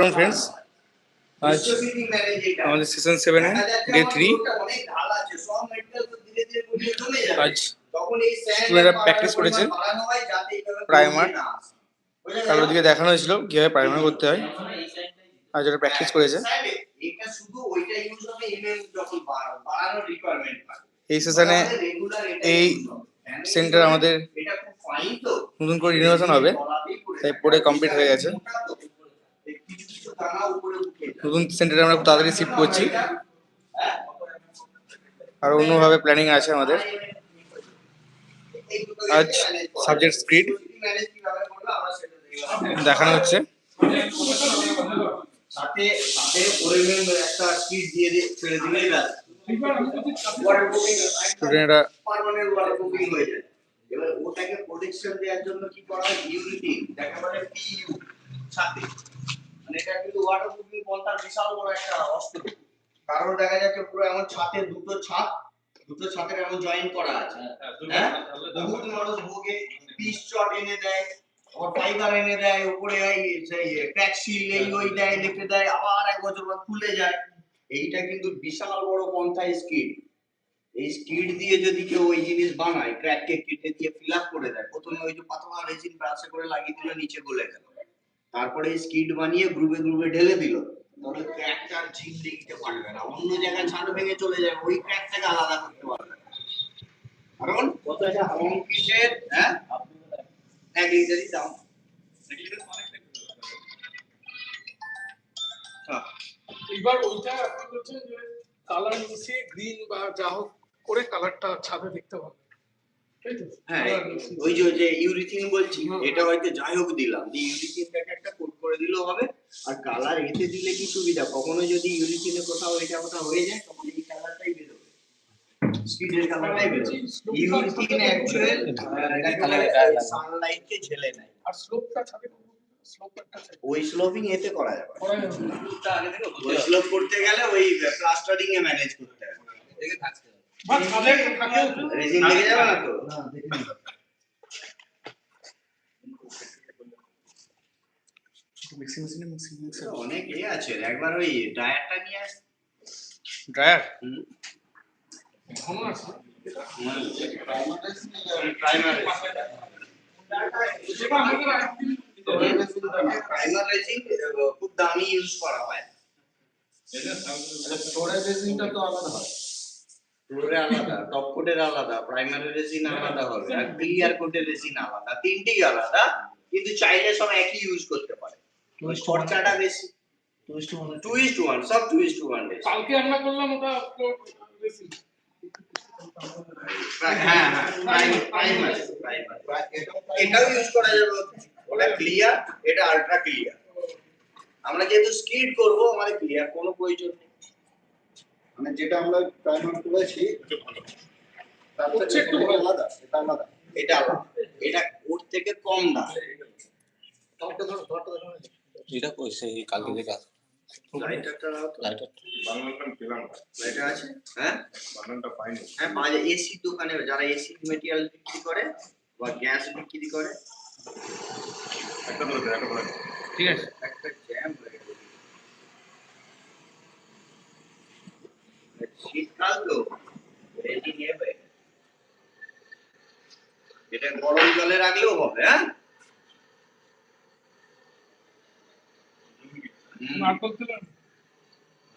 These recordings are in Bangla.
আফটারনুন ফ্রেন্ডস আজ আমাদের সেশন সেভেনে ডে থ্রি আজ স্টুডেন্টরা প্র্যাকটিস করেছে প্রাইমার তারপর ওদিকে দেখানো হয়েছিল কীভাবে প্রাইমার করতে হয়। আজ ওরা প্র্যাকটিস করেছে। এই সেশনে এই সেন্টার আমাদের নতুন করে রিনোভেশন হবে। তাই পড়ে কমপ্লিট হয়ে গেছে কিছু কিছু দানা উপরে উঠে যায়। নতুন সেন্টারে আমরা তাড়াতাড়ি শিফট করছি? আর অন্যভাবে প্ল্যানিং আছে আমাদের। আজ সাবজেক্ট দেখলাম। দেখানো হচ্ছে। সাথে সাথে ওরিমেন একটা স্পিড দিয়ে দিয়ে ছেড়ে দিলেই ব্যাস। স্টুডেন্টরা পার্মানেন্ট ওয়াটার প্রুফিং হয়ে যায়। এবার ওটাকে প্রোটেকশন দেওয়ার জন্য কি করা হয়? ইউনিটি যাকে বলে পিইউ ছাতি মানে এটা কিন্তু ওয়াটার পন্থার বিশাল বড় একটা অস্ত্র। কারণ দেখা যাচ্ছে পুরো এমন ছাতের দুটো ছাদ দুটো ছাতের এমন জয়েন করা আছে। হ্যাঁ বহুত মানুষ ভোগে পিস চট এনে দেয় ফাইবার এনে দেয় উপরে সেই ক্র্যাক এই ওই দেয় লিখে দেয় আবার এক বছর পর খুলে যায়। এইটা কিন্তু বিশাল বড় পন্থা স্কিড এই স্কিড দিয়ে যদি কেউ ওই জিনিস বানায় ক্র্যাককে কেটে দিয়ে ফিল আপ করে দেয় প্রথমে ওই যে পাতলা রেজিন ব্রাশে করে লাগিয়ে দিল নিচে গলে গেল। তারপরে স্কিড বানিয়ে গ্রুপে গ্রুপে ঢেলে দিল। তাহলে ক্র্যাকটা আর পারবে না। অন্য জায়গায় ছাদ ভেঙে চলে যাবে। ওই ক্র্যাকটাকে আলাদা করতে পারবে না। কারণ কংক্রিটের হ্যাঁ? এক লিটারই দাম এবার ওইটা আপনি বলছেন যে কালার মিশিয়ে গ্রিন বা যা হোক করে কালারটা ছাদে দেখতে পাবেন। হ্যাঁ Colour ওই যে যে ইউরিথিন বলছি এটা হয়তো যাই হোক দিলাম। দিয়ে ইউরিথিনটাকে একটা কোট করে দিলেও হবে। আর কালার এতে দিলে কি সুবিধা? কখনো যদি ইউরিথিনে কোথাও এটা কোথাও হয়ে যায় তখন এই কালারটাই বেরোবে। স্কিডের কালারটাই বেরোবে। ইউরিথিন অ্যাকচুয়াল সানলাইটকে ঝেলে নেয় আর স্লোপটা ছাদে ওই স্লোপিং এতে করা যাবে। করা যাবে না। ওই স্লোপ করতে গেলে ওই প্লাস্টারিং এ ম্যানেজ করতে হবে। অনেক এ আছে একবার ওই ড্রায়ারটা নিয়ে আস ড্রায়ার হুম। প্রাইমার খুব দামি ইউজ করা হয়। স্টোরেজ তো আলাদা হয়। ফ্লোরে আলাদা টপ কোটের আলাদা প্রাইমারি রেজিন আলাদা হবে আর ক্লিয়ার কোটের রেজিন আলাদা। তিনটেই আলাদা কিন্তু চাইলে সব একই ইউজ করতে পারে। খরচাটা বেশি। টু ইস টু ওয়ান সব টু ইস টু ওয়ান কালকে আমরা করলাম ওটা হ্যাঁ হ্যাঁ প্রাইমার এটাও ইউজ করা যাবে ওটা ক্লিয়ার এটা আলট্রা ক্লিয়ার আমরা যেহেতু স্কিড করব আমাদের ক্লিয়ার কোনো প্রয়োজন নেই। মানে যেটা আমরা প্রাইমার করেছি এটা আলাদা এটা আলাদা। এটা আলাদা। এটা ওর থেকে কম দাম এটা কই সেই কালকে না লাইটার আছে? হ্যাঁ? হ্যাঁ এসি দোকানে যারা এসি মেটেরিয়াল বিক্রি করে বা গ্যাস বিক্রি করে। ঠিক আছে একটা জ্যাম হয়ে গেছে শীতকাল তো রেডি নিয়ে হয়ে এটা গরম জলে রাখলেও হবে হ্যাঁ?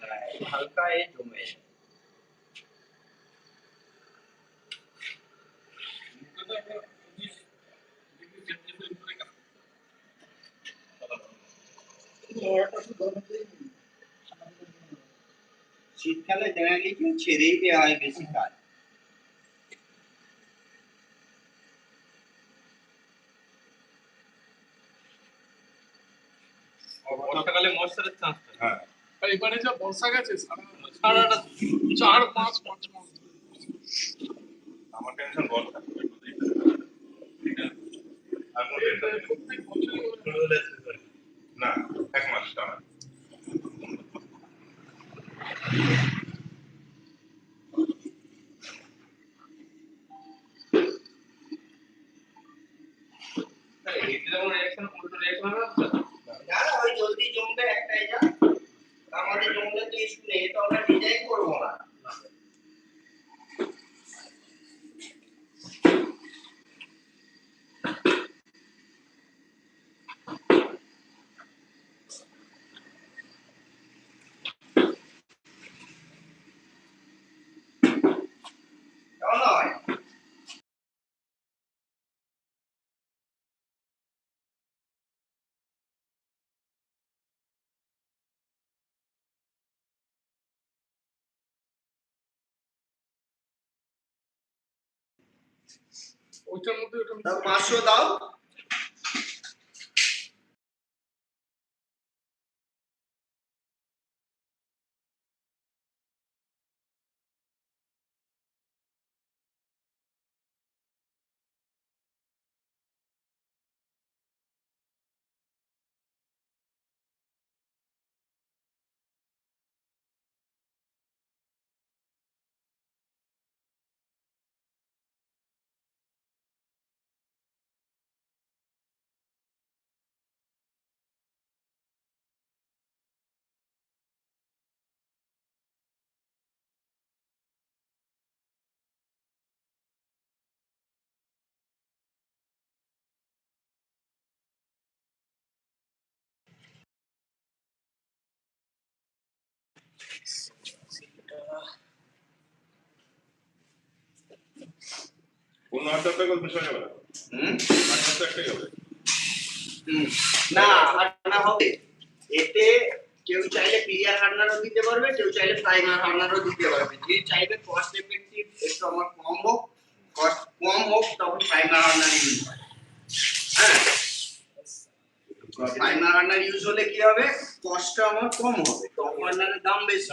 হ্যাঁ, হালকা এ জমে। শীতকালে জেনারেলি কেউ ছেড়েই দেওয়া হয় বেশি কাজ। বর্ষাকালে মশারের চান্স হ্যাঁ। এবারে যা বর্ষা গেছে সারাটা চার পাঁচ পাঁচ মাস আমার টেনশন বর্ষা না এক মাস টানা। Yeah. ওইটার মধ্যে ওটা তা পাঁচশো দাও অন্য হাজার টাকা মিশানো যাবে না হুম? হাজার একটাই হবে না হান্না হবে। এতে কেউ চাইলে পিরিয়ার হান্নারও দিতে পারবে কেউ চাইলে প্রাইমার হান্নারও দিতে পারবে। যে চাইবে কস্ট এফেক্টিভ একটু আমার কম হোক কস্ট কম হোক তখন প্রাইমার হান্নার ইউজ হয় হ্যাঁ? প্রাইমার হান্নার ইউজ হলে কি হবে? কস্টটা আমার কম হবে টপ হান্নারের দাম বেশি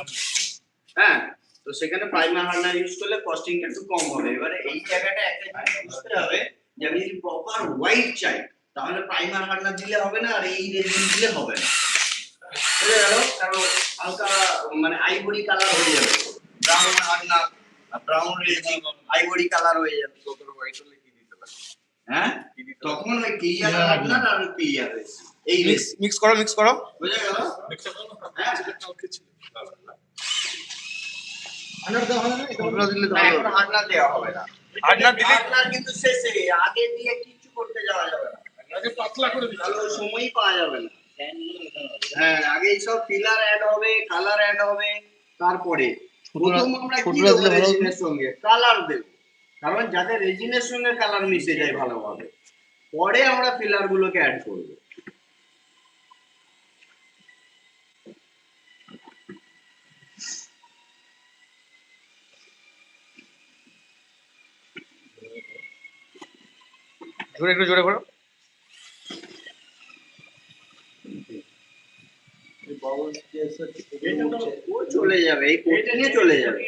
হ্যাঁ? তো সেখানে প্রাইমার হার্নার ইউজ করলে কস্টিংটা একটু কম হবে। এবারে এই জায়গাটা একটা জিনিস বুঝতে হবে যে আমি যদি প্রপার হোয়াইট চাই তাহলে প্রাইমার হার্নার দিলে হবে না আর এই রেজিন দিলে হবে না। বুঝে গেল? কারণ হালকা মানে আইভরি কালার হয়ে যাবে। Brown hardener brown resin ivory colour হয়ে যাবে। হ্যাঁ? তখন ওই ক্লিয়ার হার্নার আর ক্লিয়ার রেজিন এই মিক্স মিক্স করো মিক্স করো। বুঝে গেল? হ্যাঁ? কালকে দেওয়া হবে না? এটা দিলে না এখন হার্নার দেওয়া হবে না। হার্নার দিলে আপনার কিন্তু শেষে আগে দিয়ে কিছু করতে যাওয়া যাবে না। আগে পাতলা করে দিচ্ছি। সময়ই পাওয়া যাবে না। হ্যাঁ আগে সব ফিলার অ্যাড হবে কালার অ্যাড হবে তারপরে প্রথম আমরা কি দেবো দিলে ভালো হবে। রেজিনের সঙ্গে? কালার দেব। কারণ যাতে রেজিনের সঙ্গে কালার মিশে যায় ভালোভাবে। পরে আমরা ফিলার গুলোকে অ্যাড করব। জোরে একটু জোরে করো চলে যাবে এই কোটিংয়ে চলে যাবে।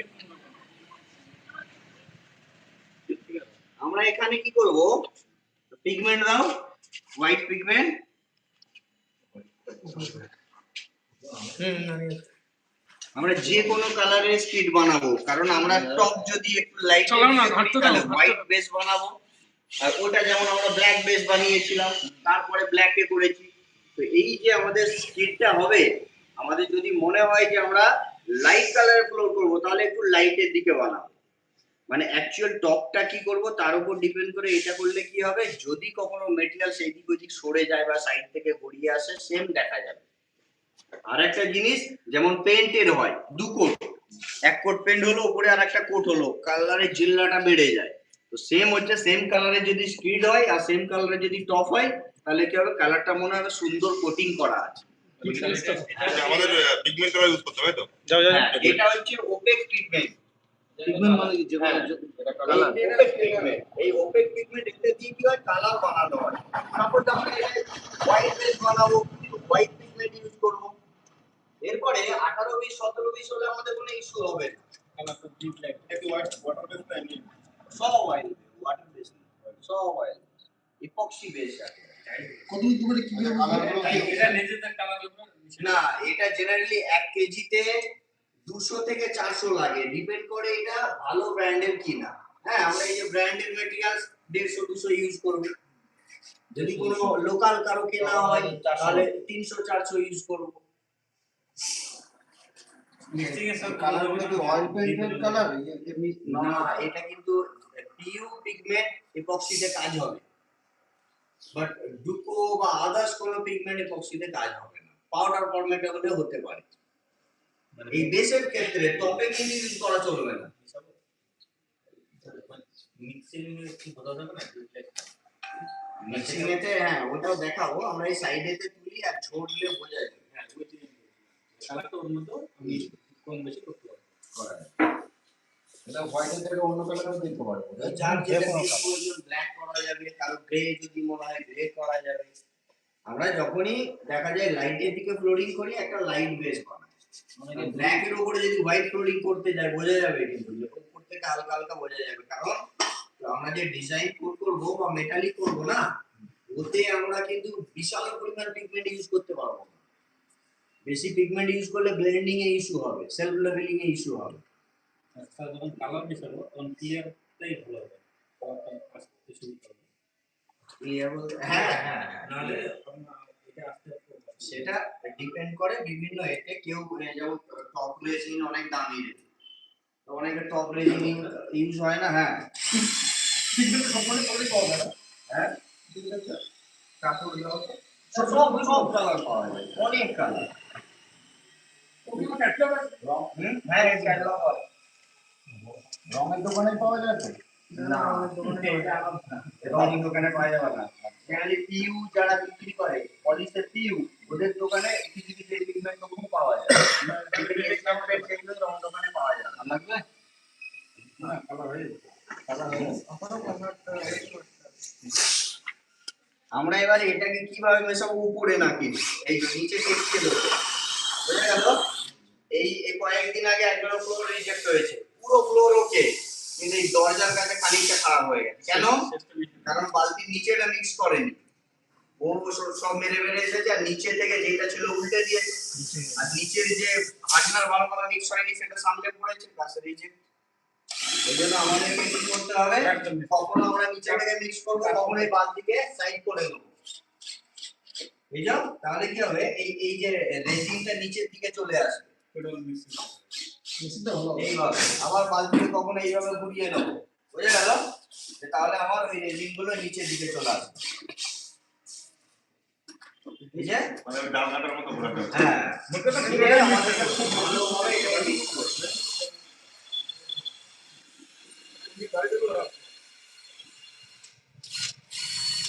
আমরা এখানে কি করব? পিগমেন্ট দাও হোয়াইট পিগমেন্ট আমরা যে কোনো কালারের স্কিট বানাবো কারণ আমরা টপ যদি একটু লাইট হোয়াইট। বেস বানাবো। আর ওটা যেমন আমরা ব্ল্যাক বেস বানিয়েছিলাম, তারপরে ব্ল্যাকে করেছি। তো এই যে আমাদের স্কিটটা হবে, আমাদের যদি মনে হয় যে আমরা লাইট কালারের ফ্লোর করব, তাহলে একটু লাইটের দিকে বানাবো। মানে অ্যাকচুয়াল টপটা কি করব, তার উপর ডিপেন্ড করে এটা করলে কি হবে? যদি কখনো মেটেরিয়াল সেই দিক সরে যায় বা সাইড থেকে গড়িয়ে আসে সেম দেখা যাবে। আর একটা জিনিস, যেমন পেন্টের হয়, দু কোট এক কোট পেন্ট হলো উপরে আর একটা কোট হলো কালারের জিল্লাটা বেড়ে যায়। তো সেম হচ্ছে সেম কালারের যদি স্কিড হয় আর সেম কালারের যদি টপ হয় তাহলে কি হবে? কালারটা মনে হবে সুন্দর কোটিং করা আছে। আমাদের পিগমেন্ট কালার ইউজ করতে হবে তো? যাও যাও হ্যাঁ, এটা হচ্ছে ওপেক ট্রিটমেন্ট পিগমেন্ট মানে কি? হ্যাঁ। কালার এই ওপেক পিগমেন্ট এতে দিয়ে কি হয়? কালার বানানো হয়। সাপোজ আমরা হোয়াইট বেস বানাবো হোয়াইট পিগমেন্ট ইউজ করব। এরপরে আঠারো বিশ সতেরো বিশ হলে আমাদের কোনো ইস্যু হবে না। একটু হোয়াইট ওয়াটার বেস না এমনি সব অয়েল ওয়াটার বেস সব অয়েল ইপক্সি বেস আছে কি না এটা জেনারেলি এক কেজিতে দুশো থেকে চারশো লাগে। ডিপেন্ড করে এটা ভালো ব্র্যান্ডের কিনা। হ্যাঁ আমরা এই যে ব্র্যান্ডের মেটেরিয়াল দেড়শো দুশো ইউজ করব। যদি কোনো লোকাল কারও কেনা হয় তাহলে তিনশো চারশো ইউজ করব। কালারগুলো কি অয়েল পেইন্টেড কালার এমনি না এটা কিন্তু পিইউ পিগমেন্ট এপক্সিতে কাজ হবে বাট ডুকো বা আদার্স কোনো পিগমেন্ট এপক্সিতে কাজ হবে না পাউডার ফরম্যাটে হলে হতে পারে এই বেসের ক্ষেত্রে টপে কিন্তু ইউজ করা চলবে না মিক্সিং এতে হ্যাঁ ওটাও দেখাবো আমরা এই সাইডেতে তুলি আর ছোড়লে বোঝা যাবে করা যাবে। এটা হোয়াইটের থেকে অন্য কালারও দিতে পারব। যার যে। প্রয়োজন ব্ল্যাক করা যাবে কারও গ্রে যদি মনে হয় গ্রে করা যাবে। আমরা যখনই দেখা যায় লাইটের দিকে ফ্লোরিং করি একটা লাইট বেস বানাই। ব্ল্যাক এর উপরে যদি হোয়াইট ফ্লোরিং করতে যাই বোঝা যাবে কিন্তু যে উপর থেকে হালকা হালকা বোঝা যাবে। কারণ আমরা যে ডিজাইন করব বা মেটালিক করব না ওতে আমরা কিন্তু বিশাল পরিমাণ পিগমেন্ট ইউজ করতে পারব না। বেশি পিগমেন্ট ইউজ করলে ব্লেন্ডিং এ ইস্যু হবে সেলফ লেভেলিং এ ইস্যু হবে। যখন কালার মিশাবো তখন ক্লিয়ারটাই ভালো হবে। আসতে Clear বলতে- হ্যাঁ হ্যাঁ হ্যাঁ। নাহলে এটা আস্তে আস্তে সেটা ডিপেন্ড করে বিভিন্ন এতে কেউ এ যেমন টপ রেজিন অনেক দামি রে। তো অনেকে টপ রেজিন ইউজ হয় না হ্যাঁ। পিগমেন্ট সম্পূর্ণ করে পাওয়া যায়। হ্যাঁ? কাপড় সব সব সব কালার পাওয়া যায়। অনেক কালার ওগুলো ক্যাটলগ আছে হ্যাঁ ক্যাটালগ আছে রঙের দোকানে পাওয়া তো? না। রঙ দোকানে পাওয়া যাবে না। জেনারেলি পিইউ যারা বিক্রি করে পলিশের পিইউ ওদের দোকানে কিছু কিছু পিগমেন্ট তবুও পাওয়া যায় সেগুলো রঙ দোকানে পাওয়া যায়। না লাগবে? কালার যাবে কালার আমরা এবারে এটাকে কীভাবে মেশাবো উপরে না কিন্তু এই নিচে টেপকে দেবো বোঝা গেল এই এই কয়েকদিন আগে একজন ফ্লোর রিজেক্ট হয়েছে পুরো ফ্লোর ওকে কিন্তু এই দরজার কাছে খানিকটা খারাপ হয়ে গেছে। কেন? কারণ বালতির নিচেটা মিক্স করেনি। ও সব- মেরে মেরে এসেছে আর নিচে থেকে যেটা ছিল উল্টে দিয়েছে। আর নিচের যে হার্ডনার ভালো ভালো মিক্স হয়নি সেটা সামনে পড়েছে গাছে রিজেক্ট এই জন্য আমাদেরকে কি করতে হবে? কখন আমরা নিচে থেকে মিক্স করব তখন এই বালতিকে সাইড করে দেবো বুঝলো তাহলে কি হবে? এই এই যে রেজিনটা নিচের দিকে চলে আসবে। আবার বালতিকে কখনো এইভাবে ঘুরিয়ে নেব। বুঝে গেল? তাহলে আমার ওই রেজিনগুলো নিচের দিকে চলে আসবে। মানে। হ্যাঁ।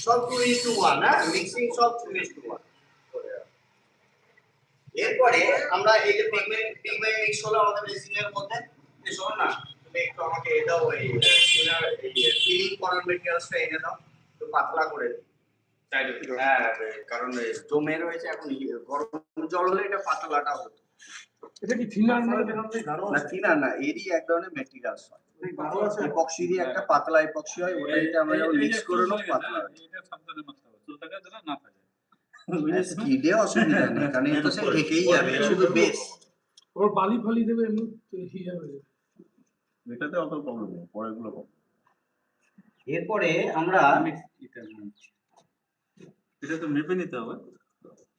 সব টু ইস টু ওয়ান হ্যাঁ? মিক্সিং সব টু ইস টু ওয়ান এরপরে আমরা এই যে পিগমেন্ট পিগমেন্ট মিক্স হলো আমাদের রেসিনের মধ্যে এই শোনো না তুমি একটু আমাকে এটা ওই স্পিনার এই ফিলিং করার মেটেরিয়ালসটা এনে দাও একটু পাতলা করে দিই। হ্যাঁ কারণ এই জমে রয়েছে এখন গরম জল হলে এটা পাতলাটা হতো। এটা কি থিনার না না থিনার না এরই এক ধরনের মেটেরিয়ালস হয়। একটা পাতলা এপক্সি হয় ওটাইতে আমরা মিক্স করে নেব পাতলা। এটা সাবধানে মারতে হবে। চুল থাকে যেন না থাকে। স্কিডে অসুবিধা নেই কারণ এটা সে থেকেই যাবে শুধু বেস ওর বালি ফালি দেবে এমনি হয়ে যাবে এটাতে অত প্রবলেম নেই পরেরগুলো কম। এরপরে আমরা এটা এটা তো মেপে নিতে হবে।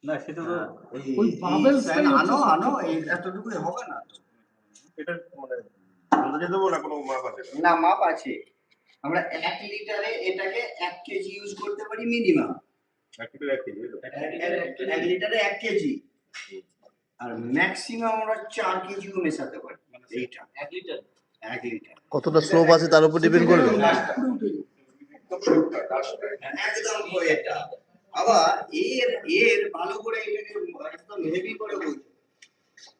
না সেটা তো ওই হচ্ছে আনো আনো এতটুকুই হবে না এটা মানে আন্দাজে দেবো না কোনো মাপ আছে না? মাপ আছে। আমরা এক লিটারে এটাকে এক কেজি ইউজ করতে পারি মিনিমাম এক লিটারে এক কেজি। আর ম্যাক্সিমাম আমরা চার কেজিও মেশাতে পারি এইটা এক লিটার? এক লিটার। কতটা স্লোপ আছে তার উপর ডিপেন্ড করবে। একদম এটা আবার এর এর ভালো করে এটাকে একদম হেভি করে বলছো।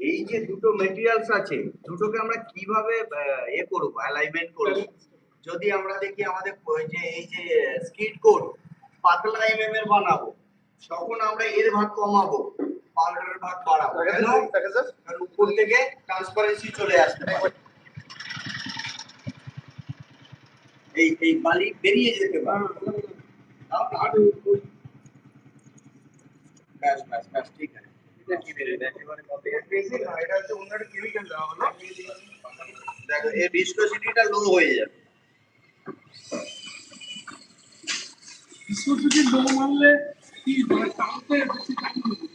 এই যে দুটো মেটেরিয়ালস আছে দুটোকে আমরা কীভাবে আহ, এ করব অ্যালাইনমেন্ট করব? যদি আমরা দেখি আমাদের ওই যে এই যে স্কিড কোড পাতলা এমএম এর বানাবো। তখন আমরা এর ভাগ কমাবো পাউডারের ভাগ বাড়াবো। কেন? কারণ উপর থেকে ট্রান্সপারেন্সি চলে আসবে এই এই বালি বেরিয়ে যেতে পারে। আর ওই- ব্যাস ব্যাস ব্যাস ঠিক আছে। এটা কি বেরিয়ে যায়? একেবারে কত বেশি না এটা হচ্ছে অন্য একটা কেমিক্যাল দেওয়া হলো। দেখো এর ভিসকসিটিটা লো হয়ে যাবে। বিস্কুট লো মারলে কি মানে টানতে বেশি টাইম নেবে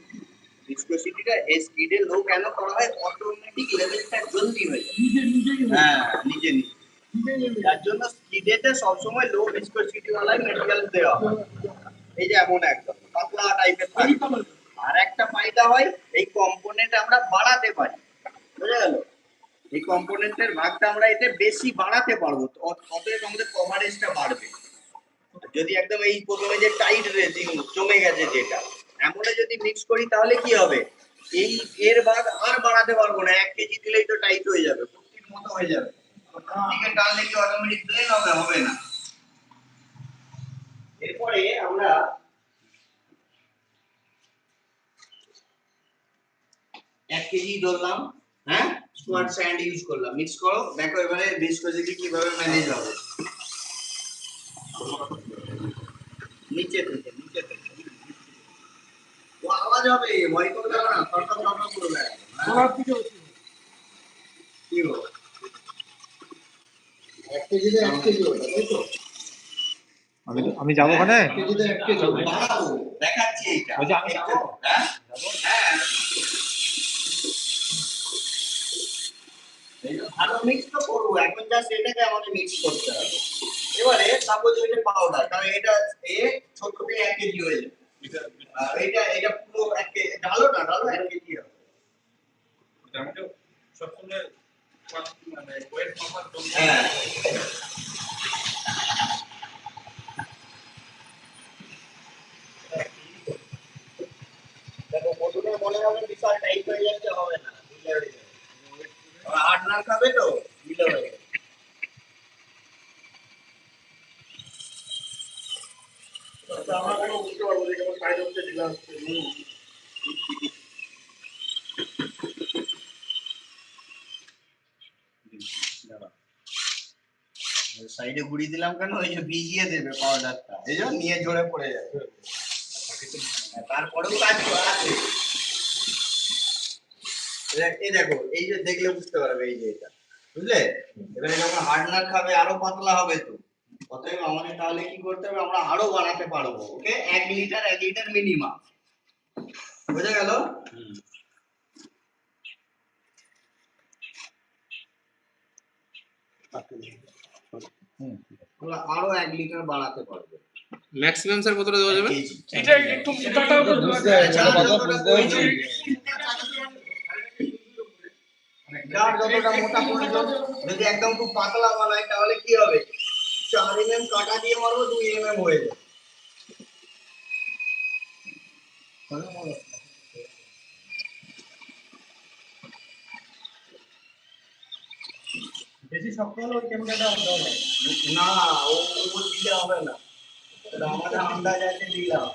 ভিসকসিটিটা এই লো কেন করা হয়? অটোমেটিক লেভেলটা জলদি হয়ে নিজে নিজেই হ্যাঁ নিজে নিজে। নিজে যার জন্য স্কিডেতে সবসময় লো মেটেরিয়াল দেওয়া হয়। এই যে এমন একদম পাতলা টাইপের থাকে আর একটা ফায়দা হয় এই কম্পোনেন্ট আমরা বাড়াতে পারি। বুঝা গেল? এই কম্পোনেন্টের ভাগটা আমরা এতে বেশি বাড়াতে পারব। তো অত- অতএব আমাদের কভারেজটা বাড়বে। যদি একদম এই প্রথমে যে টাইট রেজিং জমে গেছে যেটা এমনে যদি মিক্স করি তাহলে কি হবে? এই এর ভাগ আর বাড়াতে পারব না, এক কেজি দিলেই তো টাইট হয়ে যাবে কুর্তির মতো হয়ে যাবে। অটোমেটিক প্লেন হবে? হবে না। এরপরে আমরা এক কেজি ধরলাম হ্যাঁ? স্যান্ড ইউজ করলাম। মিক্স করো, দেখো এবারে কীভাবে ম্যানেজ হবে। নিচে থেকে নিচে থেকে ও আওয়াজ হবে ভয় করে যাবে না করবে। হ্যাঁ? দিকে কি গো? এক কেজিতে এক কেজি ওটা তাই তো? আমি আমি যাব ওখানে? দেখাচ্ছি আমি যাব? হ্যাঁ? হ্যাঁ। ভালো মিক্স তো করব এখন জাস্ট এটাকে আমাদের মিক্স করতে হবে। এবারে সাপোজ এটা পাউডার কারণ এটা এ ছোট থেকে এক কেজি হয়ে যাবে আর এটা এটা পুরো এক কেজি ডালো না ডালো এক কেজি হবে। সবসময় মানে ওয়েট মাপার জন্য হ্যাঁ। মনে হবে বিশাল টাইট হয়ে যাচ্ছে হবে না ঢিলে হার্ড না খাবে তো? ঢিলে হয়ে যাবে আচ্ছা, সাইড ঘুরিয়ে দিলাম কেন? ওই যে ভিজিয়ে দেবে পাউডারটা এই জন্য নিয়ে জোরে পড়ে যাবে। তারপরেও কাজ আছে। এই দেখো, এই যে দেখলে বুঝতে পারবে এই যে এটা। বুঝলে? এবারে যখন হার্ডনার খাবে, আরও পাতলা হবে তো। অতএব আমাদের তাহলে কি করতে হবে? আমরা আরও বানাতে পারব ওকে এক লিটার এক লিটার মিনিমাম বুঝে গেল? আরও এক লিটার বাড়াতে পারব। ম্যাক্সিমাম স্যার কতটা দেওয়া যাবে? এটা একটু মোটাটাও তো যার যতটা মোটা যদি একদম খুব পাতলা বানায় তাহলে কি হবে? চার এম কাটা দিয়ে মারবো দুই এম হয়ে যাবে বেশি শক্ত হলে ওই কেমিক্যালটা দেওয়া যায় না ও ও দিলে হবে না এটা আমাদের আন্দাজ আছে দিলাম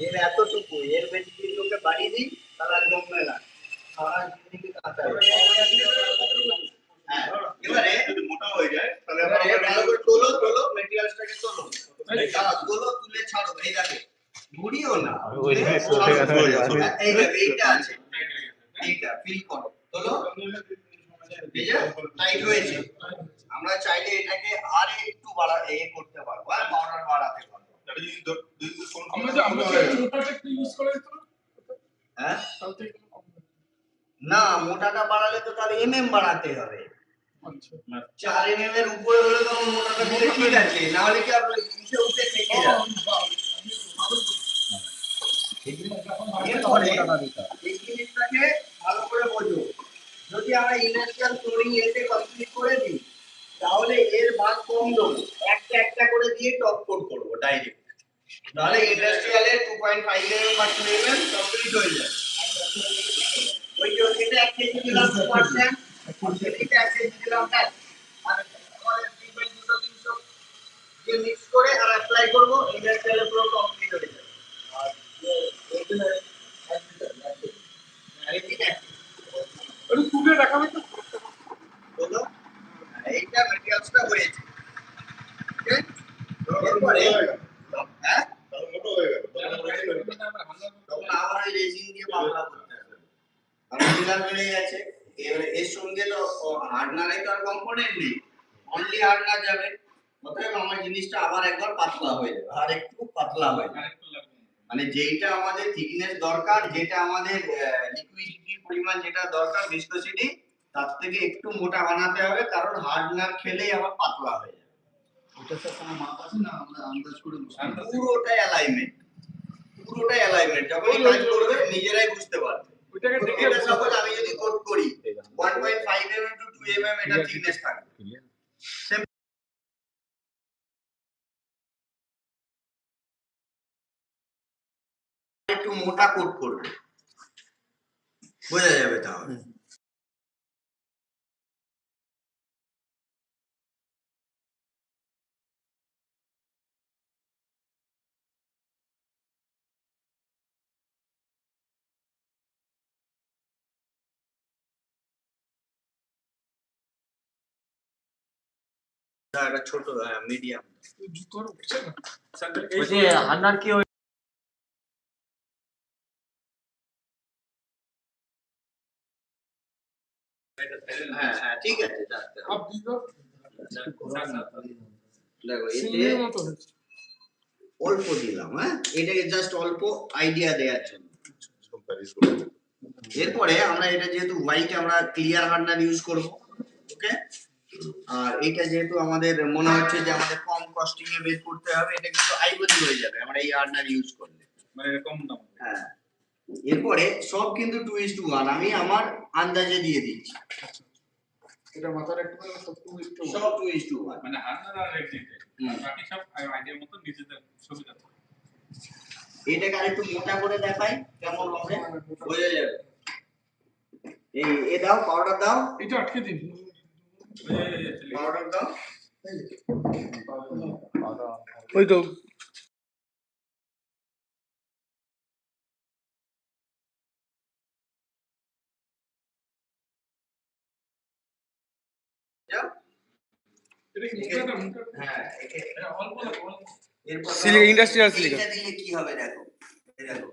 এর এতটুকু এর বেশি যদি ওকে বাড়িয়ে দিই তাহলে আর জমবে এবারে যদি মোটা হয়ে যায় তাহলে ভালো করে তোলো তোলো মেটেরিয়ালসটাকে তোলো তোলো তুলে ছাড়ো এই দেখো ঘুরিও না ওই দিকে সরে গেছে। এই দেখো এইটা আছে এইটা ফিল করো তোলো টাইট হয়েছে আমরা চাইলে এটাকে আর একটু বাড়া এ করতে পারব। আর পাউডার বাড়াতে পারব আমরা আমরা ইউজ করে হ্যাঁ তাহলে তো একটু কম হবে। না মোটাটা বাড়ালে তো তাহলে এমএম বাড়াতে হবে। আচ্ছা। চার এর উপরে হলে তো মোটাটা দিলে ঠিক আছে না হলে কি আপনার উঠে উঠে থেকে যাবে? এই জিনিসটাকে ভালো করে বোঝো। যদি আমরা ইন্ডাস্ট্রিয়াল ফ্লোরিং এতে কমপ্লিট করে দিই তাহলে এর ভাগ কম দেবো একটা একটা করে দিয়ে টপ কোড করব ডাইরেক্ট তাহলে ইন্ডাস্ট্রিয়ালে টু পয়েন্ট ফাইভ এম বা টু এম এম কমপ্লিট হয়ে যায় এটা এক কেজি দিলাম পার্সেন্ট এটা এক কেজি দিলাম আর আমাদের তিন পয়েন্ট দুশো তিনশো যে মিক্স করে আর অ্যাপ্লাই করব পুরো কমপ্লিট হয়ে যাবে। এইটা ম্যাটেরিয়ালসটা হয়েছে। এরপরে হ্যাঁ হয়ে? তখন হয়ে আবার রেজিন দিয়ে করতে বেড়ে গেছে। এবারে এর সঙ্গে তো হার্ডনারে তো আর কম্পোনেন্ট নেই। অনলি হার্ডনার যাবে। অতএব আমার জিনিসটা আবার একবার পাতলা হয়ে যাবে। আর একটু পাতলা হয়ে যাবে। মানে আমাদের থিকনেস দরকার যেটা আমাদের লিকুইডিটি পরিমাণ যেটা দরকার ভিসকসিটি তার থেকে একটু মোটা বানাতে হবে। কারণ হার্ডনার খেলেই আবার পাতলা হয়ে যাবে। ওটা স্যার কোনো মাপ আছে না? আমরা আন্দাজ করে? পুরোটাই অ্যালাইনমেন্ট পুরোটাই অ্যালাইনমেন্ট যখন কাজ করবে নিজেরাই বুঝতে পারবে। এটা সাপোজ আমি যদি কোড করি 1.5 mm টু 2 mm এটা থিকনেস থাকবে একটু মোটা কোট করবে। বোঝা যাবে তাহলে? না, এটা ছোট মিডিয়াম জুতোর উঠছে না বলছি হান্নার কি হ্যাঁ হ্যাঁ ঠিক আছে যাচ্ছে হাফ দিদো দেখো এতে সিঙ্গের মতো হয়েছে অল্প দিলাম হ্যাঁ এটাকে জাস্ট অল্প আইডিয়া দেওয়ার জন্য এরপরে আমরা এটা যেহেতু হোয়াইট আমরা ক্লিয়ার হার্ডনার ইউজ করব ওকে আর এটা যেহেতু আমাদের মনে হচ্ছে যে আমাদের কম কস্টিং এ বের করতে হবে এটা কিন্তু আইবলি হয়ে যাবে আমরা এই হার্ডনার ইউজ করলে। মানে এরকম দাম। হ্যাঁ। এরপরে সব কিন্তু টু ইস টু ওয়ান আমি আমার আন্দাজে দিয়ে দিচ্ছি। এটা মাথার একটু সব টু একটু সব টু ইস টু ওয়ান মানে হান্নার আর এক্সিটে বাকি সব আইডিয়ার মতো নিজেদের সুবিধা এটাকে আরেকটু মোটা করে দেখাই কেমন হবে? বোঝা যাবে। এই এ দাও পাউডার দাও। এটা আটকে দিন। ওই তো যাও এটা কি মোটাটা মোটা হ্যাঁ একে অল্প লাগবে অল্প। এরপর সিলিকা ইন্ডাস্ট্রিয়াল সিলিকা এইটা দিলে কি হবে দেখো? এই দেখো।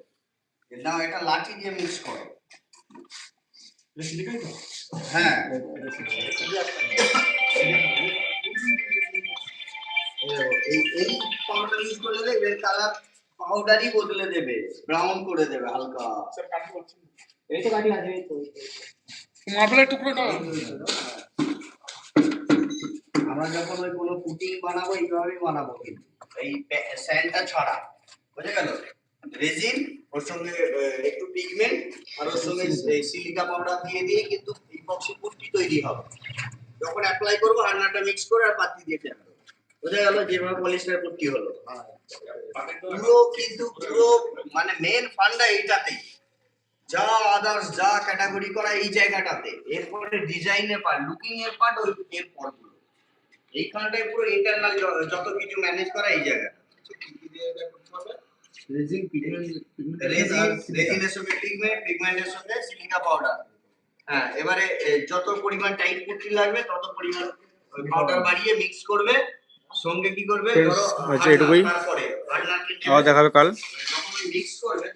নাও এটা লাঠি দিয়ে মিক্স করো। এটা সিলিকাই তো হ্যাঁ এই এই পাউডার ইউজ করলে দেখবে কালার পাউডারই বদলে দেবে ব্রাউন করে দেবে হালকা স্যার কাটি করছেন এই তো কাটি আছে মার্বেলের টুকরোটা আমরা যখন ওই কোনো পুটিং বানাবো এইভাবেই বানাবো কিন্তু এই স্যান্ডটা ছাড়া বুঝে গেল রেজিন ওর সঙ্গে একটু পিগমেন্ট আর ওর সঙ্গে সিলিকা পাউডার দিয়ে দিয়ে কিন্তু ইপক্সি পুট্টি তৈরি হবে। যখন অ্যাপ্লাই করব হান্নাটা মিক্স করে আর পাতি দিয়ে ফেলব বোঝা গেল যেভাবে পলিস্টার পুট্টি হলো। পুরো কিন্তু পুরো মানে মেন ফান্ডা এইটাতেই। যা আদার্স যা ক্যাটাগরি করা এই জায়গাটাতে। এরপরে ডিজাইনের পার্ট লুকিং এর পার্ট ওই এর পরগুলো। এইখানটায় পুরো ইন্টারনাল যত কিছু ম্যানেজ করা এই জায়গাটা। রেজিন পিগমেন্ট রেজিন রেজিনের সঙ্গে পিগমেন্ট পিগমেন্টের সঙ্গে সিলিকা পাউডার হ্যাঁ এবারে যত পরিমাণ টাইট পুট্টি লাগবে তত পরিমাণ পাউডার বাড়িয়ে মিক্স করবে সঙ্গে কি করবে? আচ্ছা, এটুকুই। আবার দেখাবে কাল। যখন মিক্স করবে